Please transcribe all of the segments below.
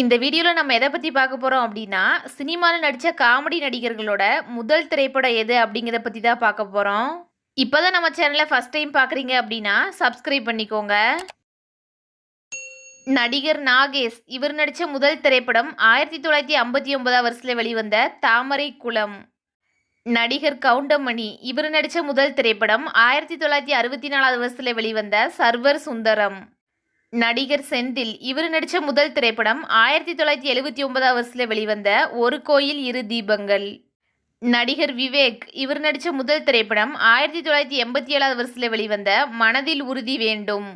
இந்த வீடியோவில் நம்ம எதை பற்றி பார்க்க போகிறோம் அப்படின்னா சினிமாவில் நடித்த காமெடி நடிகர்களோட முதல் திரைப்படம் எது அப்படிங்கிறத பற்றி தான் பார்க்க போகிறோம் இப்போ தான் நம்ம சேனலை ஃபஸ்ட் டைம் பார்க்குறீங்க அப்படின்னா சப்ஸ்கிரைப் பண்ணிக்கோங்க. நடிகர் நாகேஷ் இவர் நடித்த முதல் திரைப்படம் ஆயிரத்தி தொள்ளாயிரத்தி ஐம்பத்தி ஒன்பதாம் வருஷத்தில் வெளிவந்த தாமரை குளம். நடிகர் கவுண்டமணி இவர் நடித்த முதல் திரைப்படம் ஆயிரத்தி தொள்ளாயிரத்தி அறுபத்தி நாலாவது வருஷத்தில் வெளிவந்த சர்வர் சுந்தரம். நடிகர் செந்தில் இவர் நடித்த முதல் திரைப்படம் ஆயிரத்தி தொள்ளாயிரத்தி எழுபத்தி ஒன்பதாம் வருஷத்தில் வெளிவந்த ஒரு கோயில் இரு தீபங்கள். நடிகர் விவேக் இவர் நடித்த முதல் திரைப்படம் ஆயிரத்தி தொள்ளாயிரத்தி எண்பத்தி ஏழாவது வருஷத்தில் வெளிவந்த மனதில் உறுதி வேண்டும்.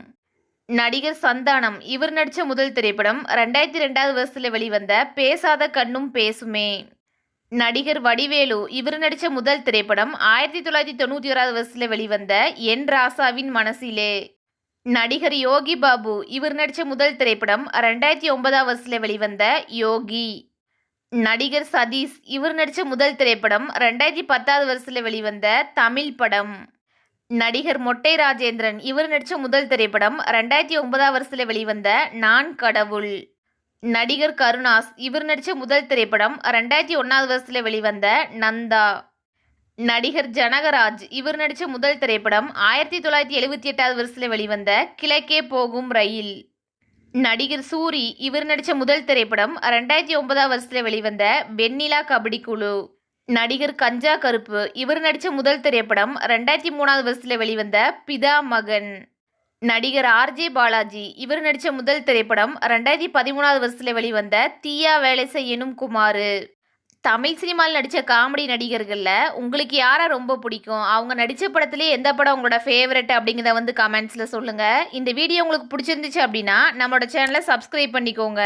நடிகர் சந்தானம் இவர் நடித்த முதல் திரைப்படம் ரெண்டாயிரத்தி ரெண்டாவது வருஷத்தில் வெளிவந்த பேசாத கண்ணும் பேசுமே. நடிகர் வடிவேலு இவர் நடித்த முதல் திரைப்படம் ஆயிரத்தி தொள்ளாயிரத்தி தொண்ணூற்றி ஓராவது வருஷத்தில் வெளிவந்த என் ராசாவின் மனசிலே. நடிகர் யோகி பாபு இவர் நடித்த முதல் திரைப்படம் ரெண்டாயிரத்தி ஒன்பதாம் வருஷத்தில் வெளிவந்த யோகி. நடிகர் சதீஷ் இவர் நடித்த முதல் திரைப்படம் ரெண்டாயிரத்தி பத்தாவது வருஷத்தில் வெளிவந்த தமிழ் படம். நடிகர் மொட்டை ராஜேந்திரன் இவர் நடித்த முதல் திரைப்படம் ரெண்டாயிரத்தி ஒன்பதாம் வருஷத்தில் வெளிவந்த நான் கடவுள். நடிகர் கருணாஸ் இவர் நடித்த முதல் திரைப்படம் ரெண்டாயிரத்தி ஒன்றாவது வருஷத்தில் வெளிவந்த நந்தா. நடிகர் ஜனகராஜ் இவர் நடித்த முதல் திரைப்படம் ஆயிரத்தி தொள்ளாயிரத்தி எழுபத்தி எட்டாவது வருஷத்தில் வெளிவந்த கிழக்கே போகும் ரயில். நடிகர் சூரி இவர் நடித்த முதல் திரைப்படம் ரெண்டாயிரத்தி ஒன்பதாம் வருஷத்தில் வெளிவந்த வெண்ணிலா கபடி குழு. நடிகர் கஞ்சா கருப்பு இவர் நடித்த முதல் திரைப்படம் ரெண்டாயிரத்தி மூணாவது வருஷத்தில் வெளிவந்த பிதா மகன். நடிகர் ஆர்ஜே பாலாஜி இவர் நடித்த முதல் திரைப்படம் ரெண்டாயிரத்தி பதிமூணாவது வருஷத்தில் வெளிவந்த தீயா வேலை செய்யணும் குமாரு. தமிழ் சினிமாவில் நடித்த காமெடி நடிகர்களில் உங்களுக்கு யாரை ரொம்ப பிடிக்கும்? அவங்க நடித்த படத்துலேயே எந்த படம் உங்களோட ஃபேவரட் அப்படிங்கிறத வந்து கமெண்ட்ஸில் சொல்லுங்கள் இந்த வீடியோ உங்களுக்கு பிடிச்சிருந்துச்சு அப்படின்னா நம்மளோட சேனலை சப்ஸ்கிரைப் பண்ணிக்கோங்க.